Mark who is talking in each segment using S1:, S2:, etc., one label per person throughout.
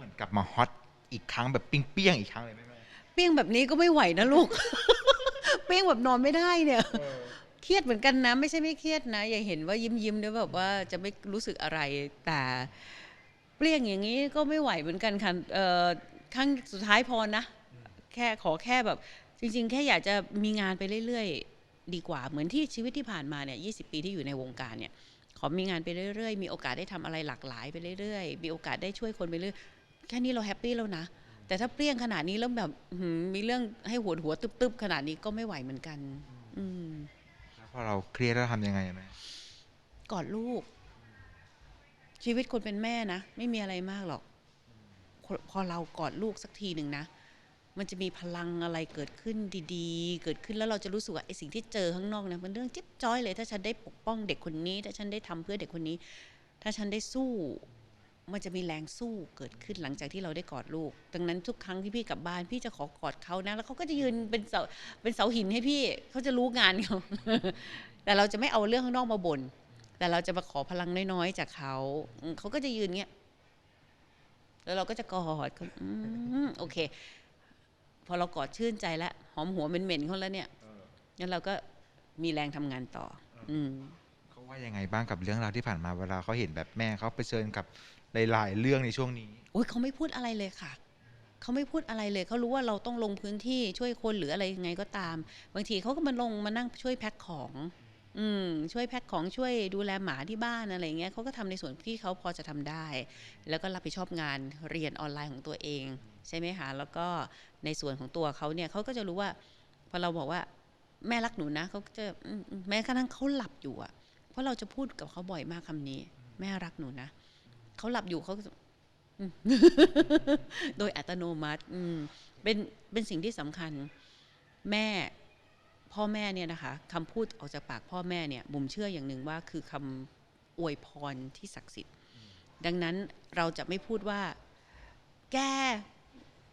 S1: เหมือนกลับมาฮอตอีกครั้งแบบปิ้งเปี้ยงอีกครั้งเลยไหมแม่
S2: เปี้ยงแบบนี้ก็ไม่ไหวนะลูก เปี้ยงแบบนอนไม่ได้เนี่ยเครียดเหมือนกันนะ ไม่ใช่ไม่เครียดนะ อย่าเห็นว่ายิ้มยิ้มๆด้วยแบบว่าจะไม่รู้สึกอะไรแต่เปรี้ยงอย่างนี้ก็ไม่ไหวเหมือนกันค่ะเอ่อครั้งสุดท้ายพอนะ แค่ขอแค่แบบ จริง ๆ แค่อยากจะมีงานไปเรื่อยๆ ดีกว่าเหมือนที่ชีวิตที่ผ่านมาเนี่ยยีปีที่อยู่ในวงการเนี่ย ขอมีงานไปเรื่อยๆ มีโอกาสได้ทำอะไรหลากหลายไปเรื่อยๆ มีโอกาสได้ช่วยคนไปเรื่อย แค่นี้เราแฮปปี้แล้วนะ แต่ถ้าเปรี้ยงขนาดนี้แล้วแบบอื้อหือมีเรื่องให้หัวหัวตึบๆขนาดนี้ก็ไม่ไหวเหมือนกัน อืม
S1: แล้วพอเราเครียดแล้วทำยังไงอะแม่
S2: กอดลูก ชีวิตคนเป็นแม่นะ ไม่มีอะไรมากหรอกพอพอเรากอดลูกสักทีหนึ่งนะ มันจะมีพลังอะไรเกิดขึ้นดีๆ เกิดขึ้นแล้วเราจะรู้สึกว่าไอ้สิ่งที่เจอข้างนอกนะมันเรื่องจิ๊บจ้อยเลย ถ้าฉันได้ปกป้องเด็กคนนี้ ถ้าฉันได้ทำเพื่อเด็กคนนี้ ถ้าฉันได้สู้ มันจะมีแรงสู้เกิดขึ้นหลังจากที่เราได้กอดลูก ดังนั้นทุกครั้งที่พี่กลับบ้านพี่จะขอกอดเขานะ แล้วเขาก็จะยืนเป็นเสาเป็นเสาหินให้พี่เขาจะรู้งานเขาแต่เราจะไม่เอาเรื่องข้างนอกมาบ่นแต่เราจะมาขอพลังน้อยๆจากเขาเขาก็จะยืนเงี้ยแล้วเราก็จะกอดเขาอืมโอเค พอเรากอดชื่นใจแล้วหอมหัวเหม็นๆเขาแล้วเนี่ยงั้นเราก็มีแรงทำงานต่อ อืม
S1: เขาว่ายังไงบ้างกับเรื่องราวที่ผ่านมาเวลาเขาเห็นแบบแม่เขาเผชิญกับ หลายๆเรื่องในช่วงนี้
S2: โอ้ยเขาไม่พูดอะไรเลยค่ะ เขาไม่พูดอะไรเลยเขารู้ว่าเราต้องลงพื้นที่ช่วยคนหรืออะไรยังไงก็ตาม บางทีเขาก็มาลงมานั่งช่วยแพ็คของ อืม ช่วยแพ็คของช่วยดูแลหมาที่บ้านอะไรเงี้ยเขาก็ทำในส่วนที่เขาพอจะทำได้ แล้วก็รับผิดชอบงานเรียนออนไลน์ของตัวเอง ใช่ไหมคะแล้วก็ในส่วนของตัวเขาเนี่ยเขาก็จะรู้ว่าพอเราบอกว่าแม่รักหนูนะเขาจะแม้กระทั่งเขาหลับอยู่อะเพราะเราจะพูดกับเขาบ่อยมากคำนี้ แม่รักหนูนะ เขาหลับอยู่เขาโดยอัตโนมัติ อืม เป็นเป็นสิ่งที่สำคัญ แม่พ่อแม่เนี่ยนะคะคำพูดออกจากปากพ่อแม่เนี่ยบุ๋มเชื่ออย่างหนึ่งว่าคือคำอวยพรที่ศักดิ์สิทธิ์ ดังนั้นเราจะไม่พูดว่า แก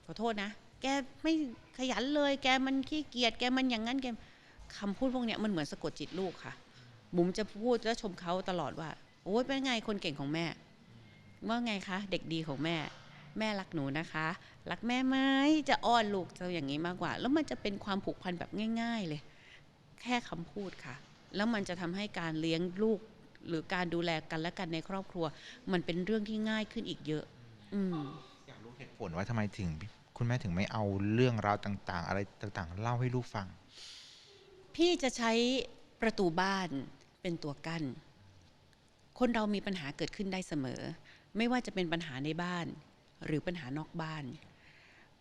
S2: ขอโทษนะ แกไม่ขยันเลย แกมันขี้เกียจแกมันอย่างนั้นแกคำพูดพวกเนี้ยมันเหมือนสะกดจิตลูกค่ะบุ๋มจะพูดและชมเขาตลอดว่า โอ้ยเป็นไงคนเก่งของแม่ ว่าไงคะ เด็กดีของแม่ แม่รักหนูนะคะ รักแม่ไหมจะอ้อนลูกจะอย่างนี้มากกว่า แล้วมันจะเป็นความผูกพันแบบง่าย ๆเลย แค่คำพูดค่ะ แล้วมันจะทำให้การเลี้ยงลูก หรือการดูแลกันและกันในครอบครัว มันเป็นเรื่องที่ง่ายขึ้นอีกเยอะ อืม
S1: อยากรู้เหตุผลว่าทำไมถึง คุณแม่ถึงไม่เอาเรื่องราวต่าง ๆ อะไรต่างๆ เล่าให้ลูกฟัง
S2: พี่จะใช้ประตูบ้านเป็นตัวกั้นคนเรามีปัญหาเกิดขึ้นได้เสมอ ไม่ว่าจะเป็นปัญหาในบ้าน หรือปัญหานอกบ้าน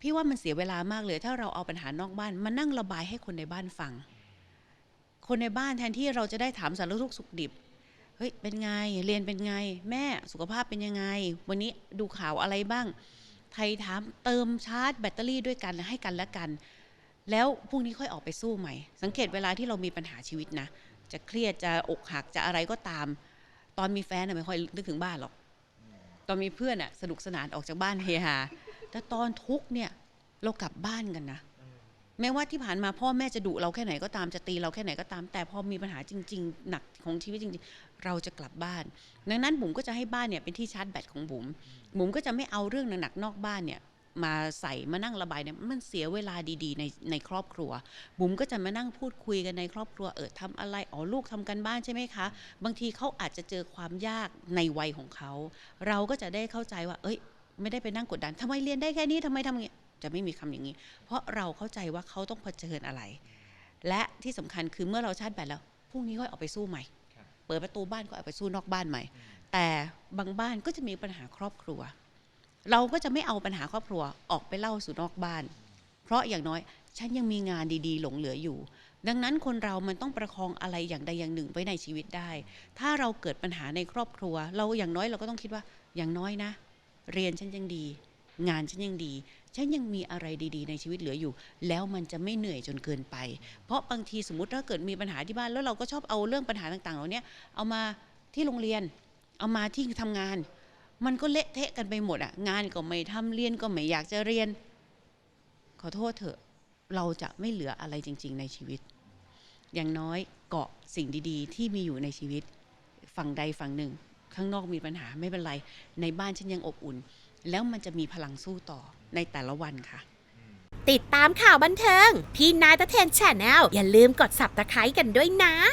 S2: พี่ว่ามันเสียเวลามากเลย ถ้าเราเอาปัญหานอกบ้านมานั่งระบายให้คนในบ้านฟัง คนในบ้านแทนที่เราจะได้ถามสารทุกข์สุขดิบเฮ้ยเป็นไงเรียนเป็นไง แม่สุขภาพเป็นยังไง วันนี้ดูข่าวอะไรบ้าง ไทยถามเติมชาร์จแบตเตอรี่ด้วยกันให้กันและกัน แล้วพรุ่งนี้ค่อยออกไปสู้ใหม่ สังเกตเวลาที่เรามีปัญหาชีวิตนะ จะเครียดจะอกหักจะอะไรก็ตาม ตอนมีแฟนน่ะไม่ค่อยนึกถึงบ้านหรอก ตอนมีเพื่อนอะสนุกสนานออกจากบ้านเฮฮาแต่ตอนทุกข์เนี่ยเรากลับบ้านกันนะแม้ว่าที่ผ่านมาพ่อแม่จะดุเราแค่ไหนก็ตามจะตีเราแค่ไหนก็ตาม แต่พอมีปัญหาจริง ๆ หนักของชีวิตจริง ๆ เราจะกลับบ้าน ดังนั้นบุ๋มก็จะให้บ้านเนี่ยเป็นที่ชาร์จแบตของบุ๋มบุ๋มก็จะไม่เอาเรื่องหนักๆนอกบ้านเนี่ย มาใส่มานั่งระบายเนี่ยมันเสียเวลาดีๆในในครอบครัว บุ๋มก็จะมานั่งพูดคุยกันในครอบครัวเออทำอะไรอ๋อลูกทำกันบ้านใช่ไหมคะ บางทีเขาอาจจะเจอความยากในวัยของเขา เราก็จะได้เข้าใจว่า เอ้ย ไม่ได้ไปนั่งกดดันทำไมเรียนได้แค่นี้ทำไมทำอย่างนี้จะไม่มีคำอย่างนี้ เพราะเราเข้าใจว่าเขาต้องเผชิญอะไร และที่สำคัญคือเมื่อเราชาร์จแบตแล้วพรุ่งนี้ค่อยออกไปสู้ใหม่
S1: ครับ
S2: เปิดประตูบ้านก็ออกไปสู้นอกบ้านใหม่ แต่บางบ้านก็จะมีปัญหาครอบครัว เราก็จะไม่เอาปัญหาครอบครัวออกไปเล่าสู่นอกบ้าน เพราะอย่างน้อยฉันยังมีงานดีๆ หลงเหลืออยู่ ดังนั้นคนเรามันต้องประคองอะไรอย่างใดอย่างหนึ่งไว้ในชีวิตได้ ถ้าเราเกิดปัญหาในครอบครัว เราอย่างน้อยเราก็ต้องคิดว่าอย่างน้อยนะ เรียนฉันยังดี งานฉันยังดี ฉันยังมีอะไรดีๆ ในชีวิตเหลืออยู่ แล้วมันจะไม่เหนื่อยจนเกินไป เพราะบางทีสมมติถ้าเกิดมีปัญหาที่บ้านแล้วเราก็ชอบเอาเรื่องปัญหาต่างๆเหล่านี้เอามาที่โรงเรียน เอามาที่ทำงาน มันก็เละเทะกันไปหมดอะงานก็ไม่ทำเรียนก็ไม่อยากจะเรียน ขอโทษเถอะ เราจะไม่เหลืออะไรจริง ๆ ในชีวิต อย่างน้อยเกาะสิ่งดีๆ ที่มีอยู่ในชีวิตฝั่งใดฝั่งหนึ่ง ข้างนอกมีปัญหาไม่เป็นไร ในบ้านฉันยังอบอุ่น แล้วมันจะมีพลังสู้ต่อในแต่ละวันค่ะ
S3: ติดตามข่าวบันเทิง พี่นายตะเทนแชนแนลอย่าลืมกดสับตะไคร้กันด้วยนะ